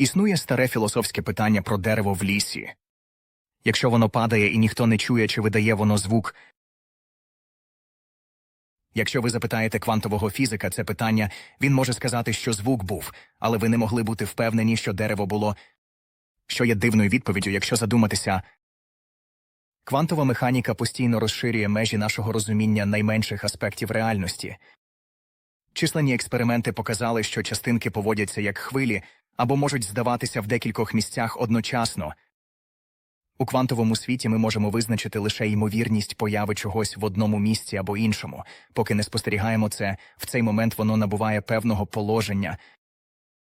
Існує старе філософське питання про дерево в лісі. Якщо воно падає і ніхто не чує, чи видає воно звук. Якщо ви запитаєте квантового фізика це питання, він може сказати, що звук був, але ви не могли бути впевнені, що дерево було. Що є дивною відповіддю, якщо задуматися. Квантова механіка постійно розширює межі нашого розуміння найменших аспектів реальності. Численні експерименти показали, що частинки поводяться як хвилі або можуть здаватися в декількох місцях одночасно. У квантовому світі ми можемо визначити лише ймовірність появи чогось в одному місці або іншому. Поки не спостерігаємо це, в цей момент воно набуває певного положення.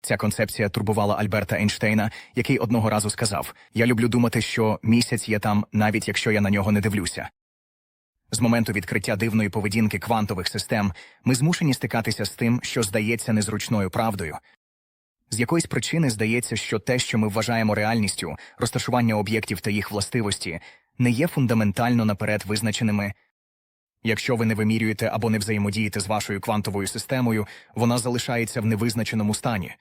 Ця концепція турбувала Альберта Ейнштейна, який одного разу сказав: Я люблю думати, що місяць є там, навіть якщо я на нього не дивлюся. З моменту відкриття дивної поведінки квантових систем ми змушені стикатися з тим, що здається незручною правдою. З якоїсь причини здається, що те, що ми вважаємо реальністю, розташування об'єктів та їх властивості, не є фундаментально наперед визначеними. Якщо ви не вимірюєте або не взаємодієте з вашою квантовою системою, вона залишається в невизначеному стані.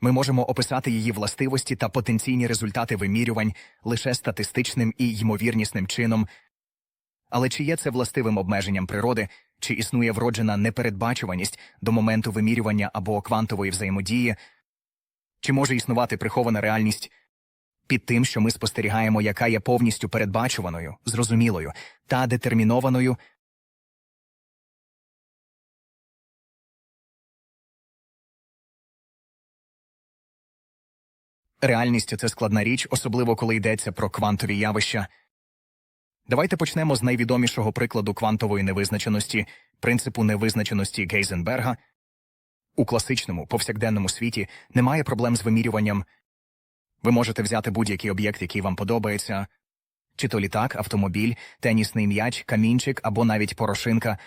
Ми можемо описати її властивості та потенційні результати вимірювань лише статистичним і ймовірнісним чином. Але чи є це властивим обмеженням природи, чи існує вроджена непередбачуваність до моменту вимірювання або квантової взаємодії, чи може існувати прихована реальність під тим, що ми спостерігаємо, яка є повністю передбачуваною, зрозумілою та детермінованою, Реальність це складна річ, особливо коли йдеться про квантові явища. Давайте почнемо з найвідомішого прикладу квантової невизначеності принципу невизначеності Гейзенберга. У класичному повсякденному світі немає проблем з вимірюванням. Ви можете взяти будь-який об'єкт, який вам подобається, чи то літак, автомобіль, тенісний м'яч, камінчик або навіть порошинка,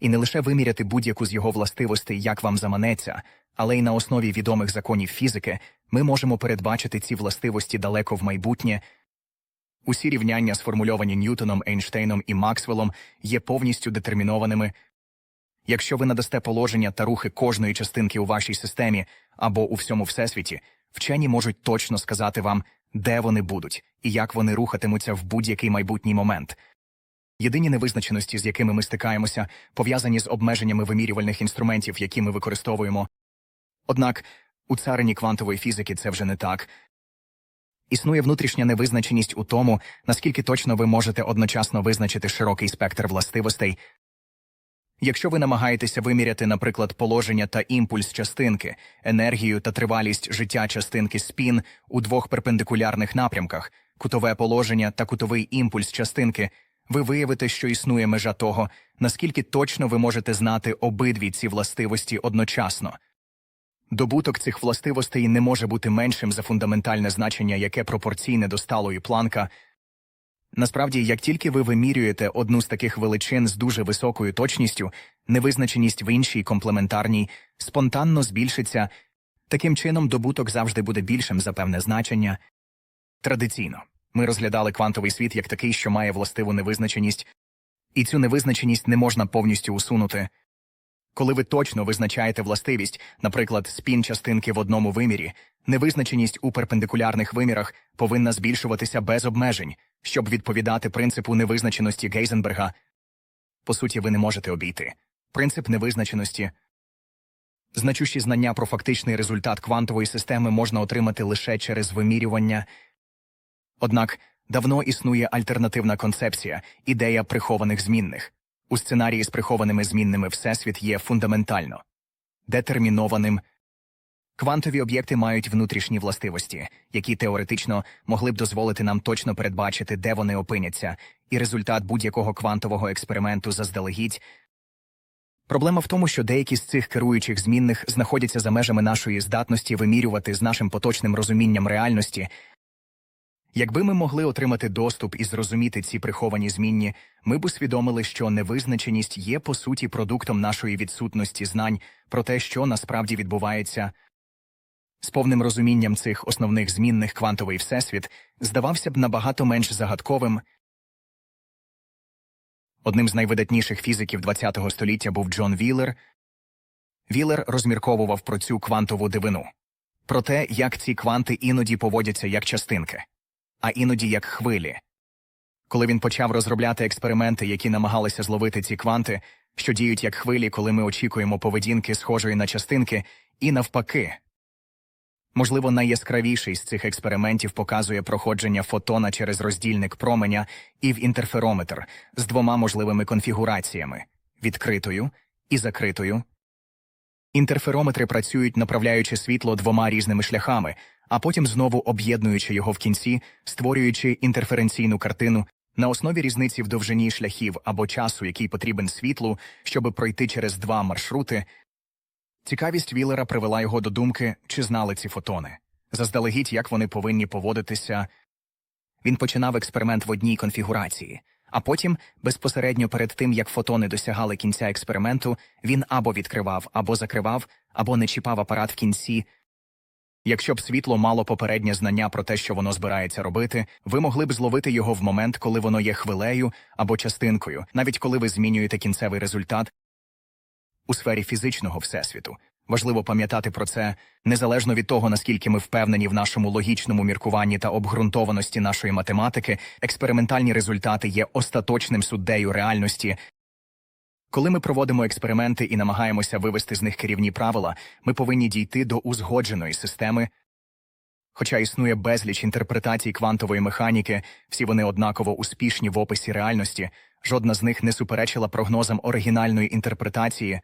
і не лише виміряти будь-яку з його властивостей, як вам заманеться, але й на основі відомих законів фізики ми можемо передбачити ці властивості далеко в майбутнє. Усі рівняння, сформульовані Ньютоном, Ейнштейном і Максвеллом, є повністю детермінованими. Якщо ви надасте положення та рухи кожної частинки у вашій системі або у всьому всесвіті, вчені можуть точно сказати вам, де вони будуть і як вони рухатимуться в будь-який майбутній момент. Єдині невизначеності, з якими ми стикаємося, пов'язані з обмеженнями вимірювальних інструментів, які ми використовуємо. Однак у царині квантової фізики це вже не так. Існує внутрішня невизначеність у тому, наскільки точно ви можете одночасно визначити широкий спектр властивостей. Якщо ви намагаєтеся виміряти, наприклад, положення та імпульс частинки, енергію та тривалість життя частинки спін у двох перпендикулярних напрямках, кутове положення та кутовий імпульс частинки, ви виявите, що існує межа того, наскільки точно ви можете знати обидві ці властивості одночасно. Добуток цих властивостей не може бути меншим за фундаментальне значення, яке пропорційне до сталої планка. Насправді, як тільки ви вимірюєте одну з таких величин з дуже високою точністю, невизначеність в іншій комплементарній спонтанно збільшиться, таким чином добуток завжди буде більшим за певне значення. Традиційно ми розглядали квантовий світ як такий, що має властиву невизначеність, і цю невизначеність не можна повністю усунути. Коли ви точно визначаєте властивість, наприклад, спін частинки в одному вимірі, невизначеність у перпендикулярних вимірах повинна збільшуватися без обмежень, щоб відповідати принципу невизначеності Гейзенберга. По суті, ви не можете обійти. Принцип невизначеності. Значущі знання про фактичний результат квантової системи можна отримати лише через вимірювання. Однак давно існує альтернативна концепція ідея прихованих змінних. У сценарії з прихованими змінними Всесвіт є фундаментально детермінованим. Квантові об'єкти мають внутрішні властивості, які теоретично могли б дозволити нам точно передбачити, де вони опиняться, і результат будь-якого квантового експерименту заздалегідь. Проблема в тому, що деякі з цих керуючих змінних знаходяться за межами нашої здатності вимірювати з нашим поточним розумінням реальності, Якби ми могли отримати доступ і зрозуміти ці приховані змінні, ми б усвідомили, що невизначеність є по суті продуктом нашої відсутності знань про те, що насправді відбувається. З повним розумінням цих основних змінних квантовий всесвіт здавався б набагато менш загадковим. Одним з найвидатніших фізиків ХХ століття був Джон Віллер. Віллер розмірковував про цю квантову дивину. про те, як ці кванти іноді поводяться як частинки, а іноді як хвилі. Коли він почав розробляти експерименти, які намагалися зловити ці кванти, що діють як хвилі, коли ми очікуємо поведінки, схожої на частинки, і навпаки. Можливо, найяскравіший з цих експериментів показує проходження фотона через роздільник променя і в інтерферометр з двома можливими конфігураціями відкритою і закритою. Інтерферометри працюють, направляючи світло двома різними шляхами, а потім знову об'єднуючи його в кінці, створюючи інтерференційну картину на основі різниці в довжині шляхів або часу, який потрібен світлу, щоб пройти через два маршрути. Цікавість Віллера привела його до думки, чи знали ці фотони. Заздалегідь, як вони повинні поводитися. Він починав експеримент в одній конфігурації, а потім, безпосередньо перед тим, як фотони досягали кінця експерименту, він або відкривав, або закривав, або не чіпав апарат в кінці. Якщо б світло мало попереднє знання про те, що воно збирається робити, ви могли б зловити його в момент, коли воно є хвилею або частинкою, навіть коли ви змінюєте кінцевий результат у сфері фізичного всесвіту. Важливо пам'ятати про це незалежно від того, наскільки ми впевнені в нашому логічному міркуванні та обґрунтованості нашої математики, експериментальні результати є остаточним суддею реальності. Коли ми проводимо експерименти і намагаємося вивести з них керівні правила, ми повинні дійти до узгодженої системи. Хоча існує безліч інтерпретацій квантової механіки, всі вони однаково успішні в описі реальності, жодна з них не суперечила прогнозам оригінальної інтерпретації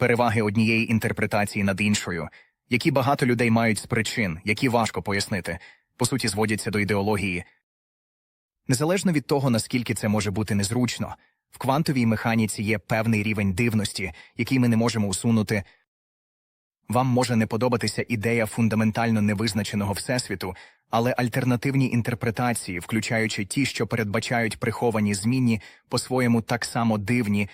переваги однієї інтерпретації над іншою, які багато людей мають з причин, які важко пояснити, по суті, зводяться до ідеології. Незалежно від того, наскільки це може бути незручно, в квантовій механіці є певний рівень дивності, який ми не можемо усунути. Вам може не подобатися ідея фундаментально невизначеного всесвіту, але альтернативні інтерпретації, включаючи ті, що передбачають приховані змінні, по-своєму так само дивні,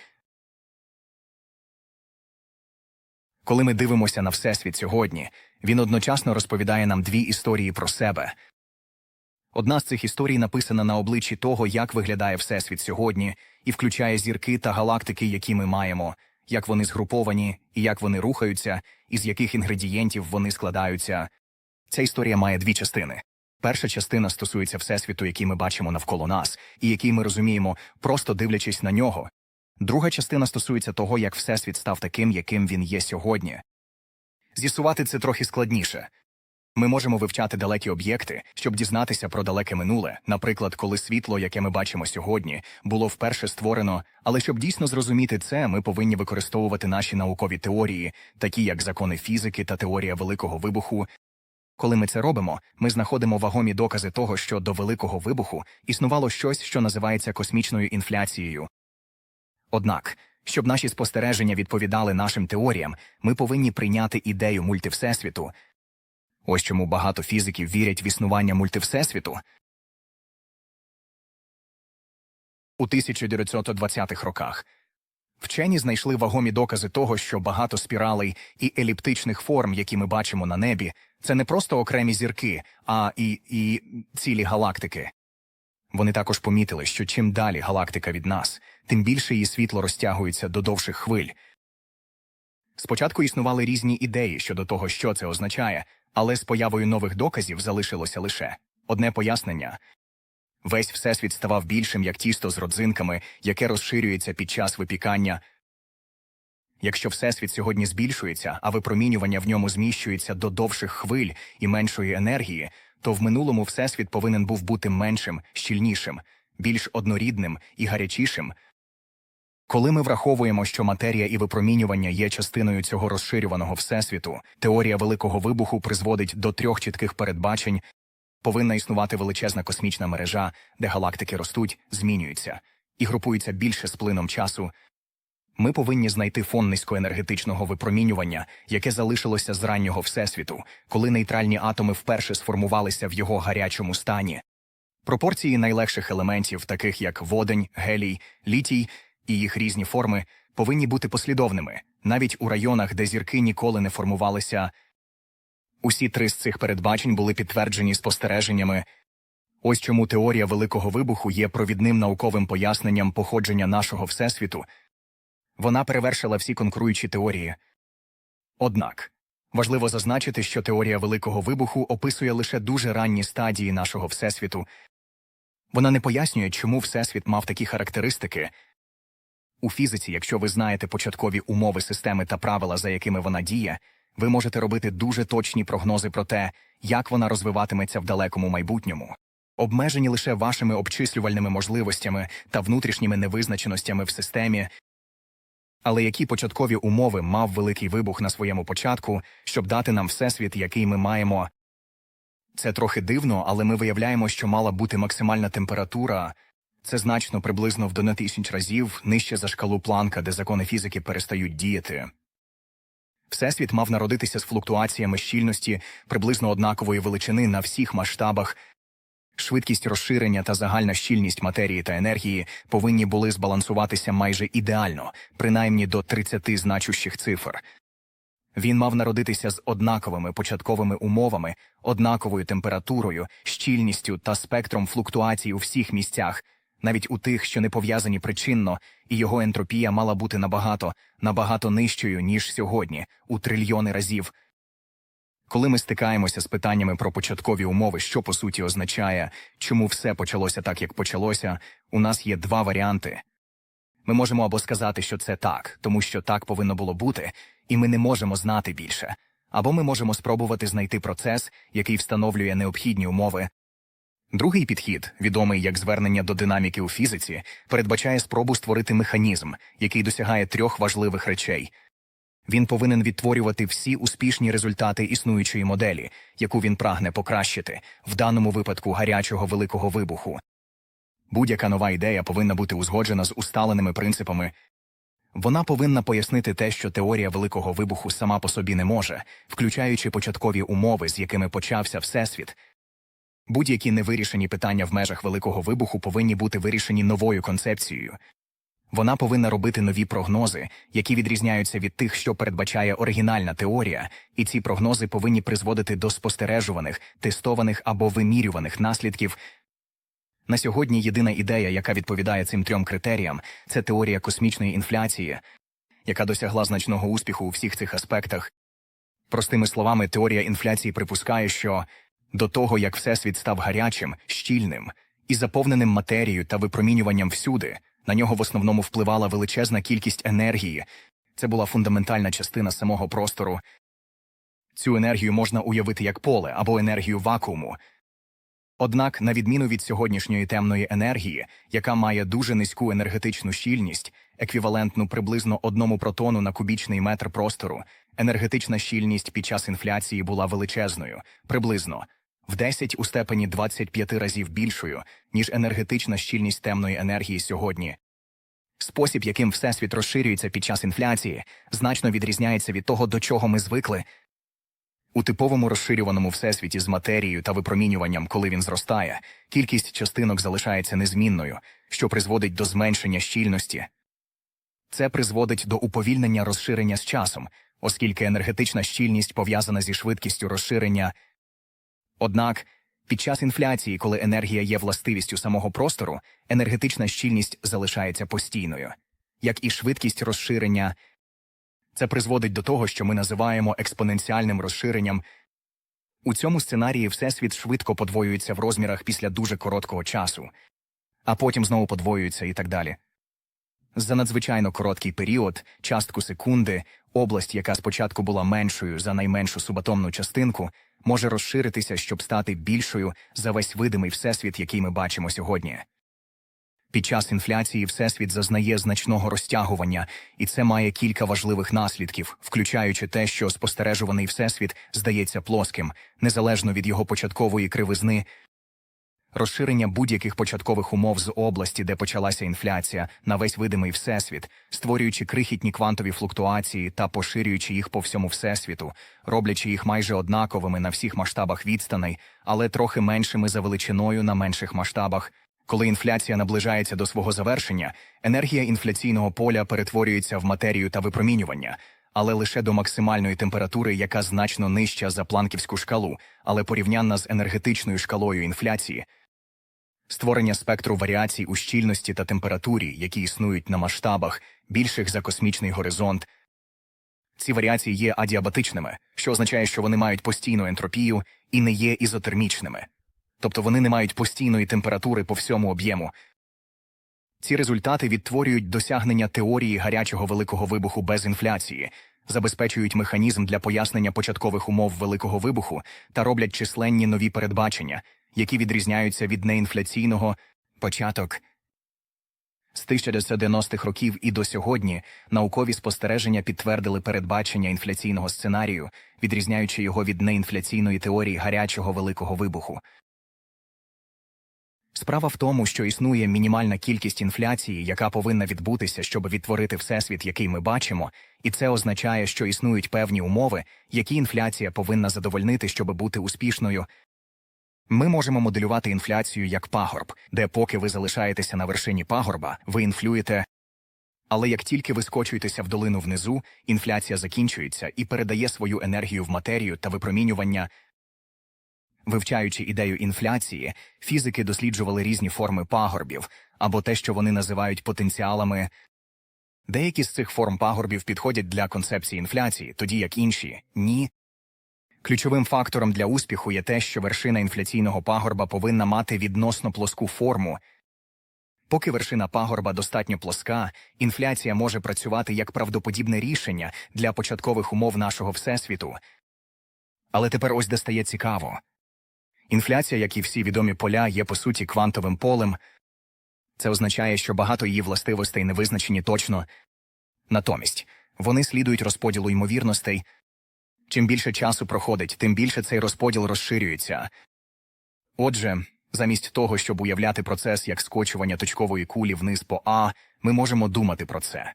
Коли ми дивимося на Всесвіт сьогодні, він одночасно розповідає нам дві історії про себе. Одна з цих історій написана на обличчі того, як виглядає Всесвіт сьогодні, і включає зірки та галактики, які ми маємо, як вони згруповані, і як вони рухаються, і з яких інгредієнтів вони складаються. Ця історія має дві частини. Перша частина стосується Всесвіту, який ми бачимо навколо нас, і який ми розуміємо, просто дивлячись на нього, Друга частина стосується того, як Всесвіт став таким, яким він є сьогодні. З'ясувати це трохи складніше. Ми можемо вивчати далекі об'єкти, щоб дізнатися про далеке минуле, наприклад, коли світло, яке ми бачимо сьогодні, було вперше створено, але щоб дійсно зрозуміти це, ми повинні використовувати наші наукові теорії, такі як закони фізики та теорія великого вибуху. Коли ми це робимо, ми знаходимо вагомі докази того, що до великого вибуху існувало щось, що називається космічною інфляцією. Однак, щоб наші спостереження відповідали нашим теоріям, ми повинні прийняти ідею мультивсесвіту. Ось чому багато фізиків вірять в існування мультивсесвіту. У 1920-х роках вчені знайшли вагомі докази того, що багато спіралей і еліптичних форм, які ми бачимо на небі, це не просто окремі зірки, а і, і цілі галактики. Вони також помітили, що чим далі галактика від нас, тим більше її світло розтягується до довших хвиль. Спочатку існували різні ідеї щодо того, що це означає, але з появою нових доказів залишилося лише одне пояснення весь всесвіт ставав більшим, як тісто з родзинками, яке розширюється під час випікання. Якщо всесвіт сьогодні збільшується, а випромінювання в ньому зміщується до довших хвиль і меншої енергії, то в минулому всесвіт повинен був бути меншим, щільнішим, більш однорідним і гарячішим. Коли ми враховуємо, що матерія і випромінювання є частиною цього розширюваного всесвіту, теорія великого вибуху призводить до трьох чітких передбачень повинна існувати величезна космічна мережа, де галактики ростуть, змінюються і групуються більше з плином часу. Ми повинні знайти фон низькоенергетичного випромінювання, яке залишилося з раннього всесвіту, коли нейтральні атоми вперше сформувалися в його гарячому стані. Пропорції найлегших елементів, таких як водень, гелій, літій і їх різні форми, повинні бути послідовними, навіть у районах, де зірки ніколи не формувалися. Усі три з цих передбачень були підтверджені спостереженнями. Ось чому теорія великого вибуху є провідним науковим поясненням походження нашого всесвіту. Вона перевершила всі конкуруючі теорії. Однак Важливо зазначити, що теорія великого вибуху описує лише дуже ранні стадії нашого всесвіту. Вона не пояснює, чому всесвіт мав такі характеристики. У фізиці, якщо ви знаєте початкові умови системи та правила, за якими вона діє, ви можете робити дуже точні прогнози про те, як вона розвиватиметься в далекому майбутньому. Обмежені лише вашими обчислювальними можливостями та внутрішніми невизначеностями в системі, але які початкові умови мав великий вибух на своєму початку, щоб дати нам всесвіт, який ми маємо. Це трохи дивно, але ми виявляємо, що мала бути максимальна температура. Це значно приблизно в до тисяч разів нижче за шкалу планка, де закони фізики перестають діяти. Всесвіт мав народитися з флуктуаціями щільності приблизно однакової величини на всіх масштабах. Швидкість розширення та загальна щільність матерії та енергії повинні були збалансуватися майже ідеально, принаймні до 30 значущих цифр. Він мав народитися з однаковими початковими умовами, однаковою температурою, щільністю та спектром флуктуацій у всіх місцях, навіть у тих, що не пов'язані причинно, і його ентропія мала бути набагато, набагато нижчою, ніж сьогодні, у трильйони разів. Коли ми стикаємося з питаннями про початкові умови, що по суті означає, чому все почалося так, як почалося, у нас є два варіанти. Ми можемо або сказати, що це так, тому що так повинно було бути, і ми не можемо знати більше, або ми можемо спробувати знайти процес, який встановлює необхідні умови. Другий підхід, відомий як звернення до динаміки у фізиці, передбачає спробу створити механізм, який досягає трьох важливих речей. Він повинен відтворювати всі успішні результати існуючої моделі, яку він прагне покращити, в даному випадку гарячого великого вибуху. Будь-яка нова ідея повинна бути узгоджена з усталеними принципами. Вона повинна пояснити те, що теорія великого вибуху сама по собі не може, включаючи початкові умови, з якими почався Всесвіт. Будь-які невирішені питання в межах великого вибуху повинні бути вирішені новою концепцією. Вона повинна робити нові прогнози, які відрізняються від тих, що передбачає оригінальна теорія, і ці прогнози повинні призводити до спостережуваних, тестованих або вимірюваних наслідків. На сьогодні єдина ідея, яка відповідає цим трьом критеріям, це теорія космічної інфляції, яка досягла значного успіху у всіх цих аспектах. Простими словами, теорія інфляції припускає, що до того як Всесвіт став гарячим, щільним і заповненим матерією та випромінюванням всюди. На нього в основному впливала величезна кількість енергії. Це була фундаментальна частина самого простору. Цю енергію можна уявити як поле або енергію вакууму. Однак, на відміну від сьогоднішньої темної енергії, яка має дуже низьку енергетичну щільність, еквівалентну приблизно одному протону на кубічний метр простору, енергетична щільність під час інфляції була величезною, приблизно в 10 у степені 25 разів більшою, ніж енергетична щільність темної енергії сьогодні. Спосіб, яким всесвіт розширюється під час інфляції, значно відрізняється від того, до чого ми звикли. У типовому розширюваному всесвіті з матерією та випромінюванням, коли він зростає, кількість частинок залишається незмінною, що призводить до зменшення щільності. Це призводить до уповільнення розширення з часом, оскільки енергетична щільність пов'язана зі швидкістю розширення Однак під час інфляції, коли енергія є властивістю самого простору, енергетична щільність залишається постійною, як і швидкість розширення. Це призводить до того, що ми називаємо експоненціальним розширенням. У цьому сценарії Всесвіт швидко подвоюється в розмірах після дуже короткого часу, а потім знову подвоюється і так далі. За надзвичайно короткий період, частку секунди, область, яка спочатку була меншою за найменшу субатомну частинку, може розширитися, щоб стати більшою за весь видимий всесвіт, який ми бачимо сьогодні. Під час інфляції всесвіт зазнає значного розтягування, і це має кілька важливих наслідків, включаючи те, що спостережуваний всесвіт здається плоским, незалежно від його початкової кривизни, розширення будь-яких початкових умов з області, де почалася інфляція, на весь видимий всесвіт, створюючи крихітні квантові флуктуації та поширюючи їх по всьому всесвіту, роблячи їх майже однаковими на всіх масштабах відстаней, але трохи меншими за величиною на менших масштабах. Коли інфляція наближається до свого завершення, енергія інфляційного поля перетворюється в матерію та випромінювання, але лише до максимальної температури, яка значно нижча за планківську шкалу, але порівнянна з енергетичною шкалою інфляції, створення спектру варіацій у щільності та температурі, які існують на масштабах, більших за космічний горизонт. Ці варіації є адіабатичними, що означає, що вони мають постійну ентропію і не є ізотермічними. Тобто вони не мають постійної температури по всьому об'єму. Ці результати відтворюють досягнення теорії гарячого великого вибуху без інфляції, забезпечують механізм для пояснення початкових умов великого вибуху та роблять численні нові передбачення, які відрізняються від неінфляційного початок. З 1990-х років і до сьогодні наукові спостереження підтвердили передбачення інфляційного сценарію, відрізняючи його від неінфляційної теорії гарячого великого вибуху. Справа в тому, що існує мінімальна кількість інфляції, яка повинна відбутися, щоб відтворити всесвіт, який ми бачимо, і це означає, що існують певні умови, які інфляція повинна задовольнити, щоб бути успішною. Ми можемо моделювати інфляцію як пагорб, де поки ви залишаєтеся на вершині пагорба, ви інфлюєте. Але як тільки ви скочуєтеся в долину внизу, інфляція закінчується і передає свою енергію в матерію та випромінювання. Вивчаючи ідею інфляції, фізики досліджували різні форми пагорбів або те, що вони називають потенціалами. Деякі з цих форм пагорбів підходять для концепції інфляції, тоді як інші ні. Ключовим фактором для успіху є те, що вершина інфляційного пагорба повинна мати відносно плоску форму. Поки вершина пагорба достатньо плоска, інфляція може працювати як правдоподібне рішення для початкових умов нашого всесвіту. Але тепер ось де стає цікаво. Інфляція, як і всі відомі поля, є по суті квантовим полем. Це означає, що багато її властивостей не визначені точно. Натомість вони слідують розподілу ймовірностей. Чим більше часу проходить, тим більше цей розподіл розширюється. Отже, замість того, щоб уявляти процес як скочування точкової кулі вниз по А, ми можемо думати про це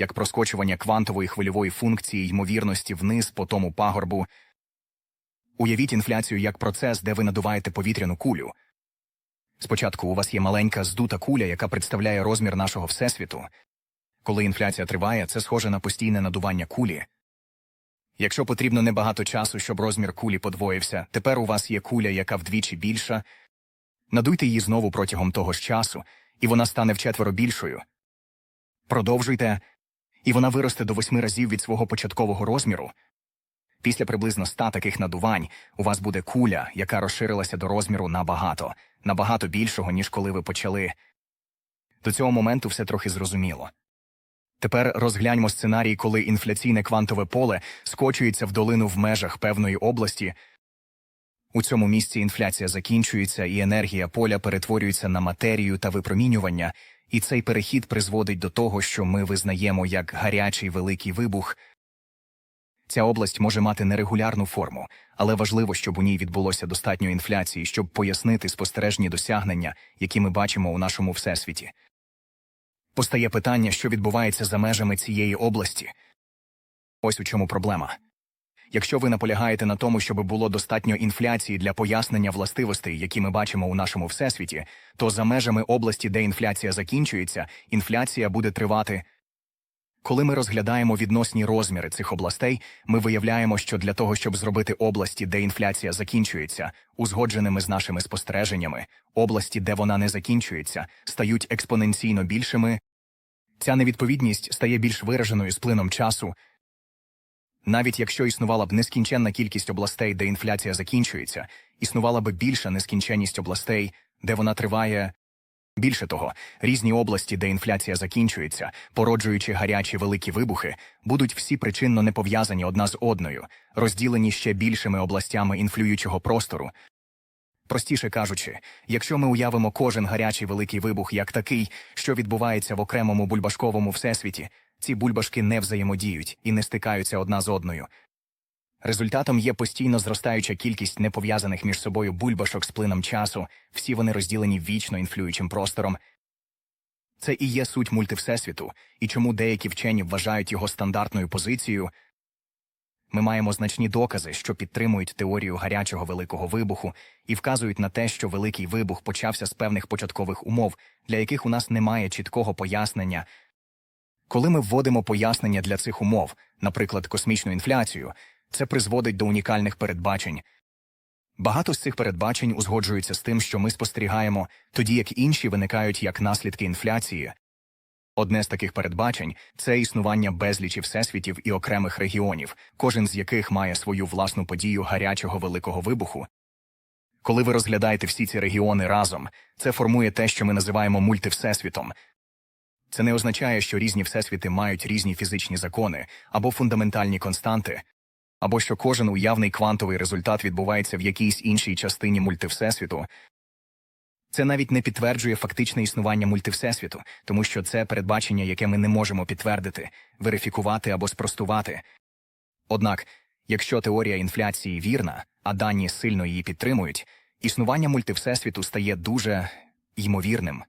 як про скочування квантової хвильової функції ймовірності вниз по тому пагорбу. Уявіть інфляцію як процес, де ви надуваєте повітряну кулю. Спочатку у вас є маленька здута куля, яка представляє розмір нашого всесвіту. Коли інфляція триває, це схоже на постійне надування кулі. Якщо потрібно небагато часу, щоб розмір кулі подвоївся, тепер у вас є куля, яка вдвічі більша. Надуйте її знову протягом того ж часу, і вона стане вчетверо більшою. Продовжуйте, і вона виросте до восьми разів від свого початкового розміру. Після приблизно ста таких надувань у вас буде куля, яка розширилася до розміру набагато, набагато більшого, ніж коли ви почали. До цього моменту все трохи зрозуміло. Тепер розгляньмо сценарій, коли інфляційне квантове поле скочується в долину в межах певної області. У цьому місці інфляція закінчується, і енергія поля перетворюється на матерію та випромінювання, і цей перехід призводить до того, що ми визнаємо як гарячий великий вибух. Ця область може мати нерегулярну форму, але важливо, щоб у ній відбулося достатньо інфляції, щоб пояснити спостережні досягнення, які ми бачимо у нашому всесвіті. Постає питання, що відбувається за межами цієї області. Ось у чому проблема. Якщо ви наполягаєте на тому, щоб було достатньо інфляції для пояснення властивостей, які ми бачимо у нашому всесвіті, то за межами області, де інфляція закінчується, інфляція буде тривати. Коли ми розглядаємо відносні розміри цих областей, ми виявляємо, що для того, щоб зробити області, де інфляція закінчується, узгодженими з нашими спостереженнями, області, де вона не закінчується, стають експоненційно більшими. Ця невідповідність стає більш вираженою з плином часу. Навіть якщо існувала б нескінченна кількість областей, де інфляція закінчується, існувала б більша нескінченність областей, де вона триває. Більше того, різні області, де інфляція закінчується, породжуючи гарячі великі вибухи, будуть всі причинно не пов'язані одна з одною, розділені ще більшими областями інфлюючого простору. Простіше кажучи, якщо ми уявимо кожен гарячий великий вибух як такий, що відбувається в окремому бульбашковому всесвіті, ці бульбашки не взаємодіють і не стикаються одна з одною. Результатом є постійно зростаюча кількість непов'язаних між собою бульбашок з плином часу, всі вони розділені вічно інфлюючим простором. Це і є суть мультивсесвіту, і чому деякі вчені вважають його стандартною позицією. Ми маємо значні докази, що підтримують теорію гарячого великого вибуху і вказують на те, що великий вибух почався з певних початкових умов, для яких у нас немає чіткого пояснення. Коли ми вводимо пояснення для цих умов, наприклад, космічну інфляцію, це призводить до унікальних передбачень. Багато з цих передбачень узгоджуються з тим, що ми спостерігаємо, тоді як інші виникають як наслідки інфляції. Одне з таких передбачень це існування безлічі всесвітів і окремих регіонів, кожен з яких має свою власну подію гарячого великого вибуху. Коли ви розглядаєте всі ці регіони разом, це формує те, що ми називаємо мультивсесвітом. Це не означає, що різні всесвіти мають різні фізичні закони або фундаментальні константи, або що кожен уявний квантовий результат відбувається в якійсь іншій частині мультивсесвіту. Це навіть не підтверджує фактичне існування мультивсесвіту, тому що це передбачення, яке ми не можемо підтвердити, верифікувати або спростувати. Однак, якщо теорія інфляції вірна, а дані сильно її підтримують, існування мультивсесвіту стає дуже ймовірним.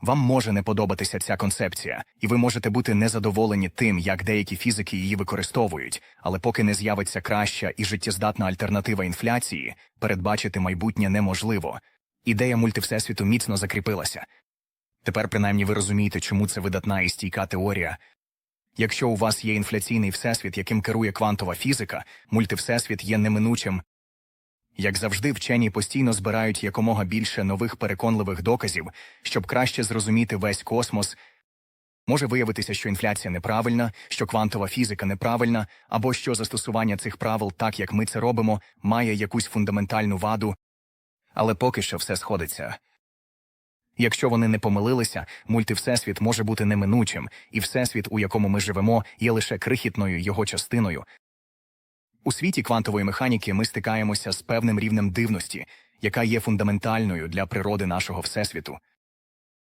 Вам може не подобатися ця концепція, і ви можете бути незадоволені тим, як деякі фізики її використовують, але поки не з'явиться краща і життєздатна альтернатива інфляції, передбачити майбутнє неможливо. Ідея мультивсесвіту міцно закріпилася. Тепер принаймні ви розумієте, чому це видатна і стійка теорія. Якщо у вас є інфляційний всесвіт, яким керує квантова фізика, мультивсесвіт є неминучим. Як завжди, вчені постійно збирають якомога більше нових переконливих доказів, щоб краще зрозуміти весь космос. Може виявитися, що інфляція неправильна, що квантова фізика неправильна, або що застосування цих правил, так як ми це робимо, має якусь фундаментальну ваду, але поки що все сходиться. Якщо вони не помилилися, мультивсесвіт може бути неминучим, і всесвіт, у якому ми живемо, є лише крихітною його частиною. У світі квантової механіки ми стикаємося з певним рівнем дивності, яка є фундаментальною для природи нашого всесвіту.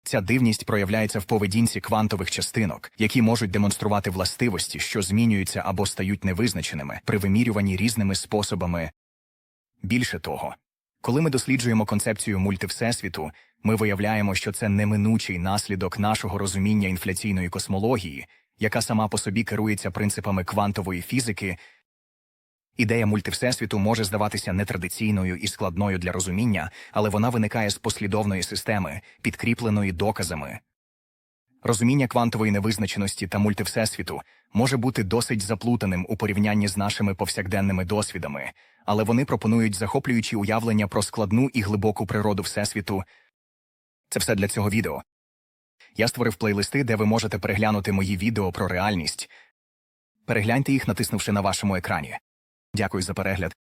Ця дивність проявляється в поведінці квантових частинок, які можуть демонструвати властивості, що змінюються або стають невизначеними при вимірюванні різними способами. Більше того, коли ми досліджуємо концепцію мультивсесвіту, ми виявляємо, що це неминучий наслідок нашого розуміння інфляційної космології, яка сама по собі керується принципами квантової фізики. Ідея мультивсесвіту може здаватися нетрадиційною і складною для розуміння, але вона виникає з послідовної системи, підкріпленої доказами. Розуміння квантової невизначеності та мультивсесвіту може бути досить заплутаним у порівнянні з нашими повсякденними досвідами, але вони пропонують захоплюючі уявлення про складну і глибоку природу Всесвіту. Це все для цього відео. Я створив плейлисти, де ви можете переглянути мої відео про реальність. Перегляньте їх, натиснувши на вашому екрані. Дякую за перегляд.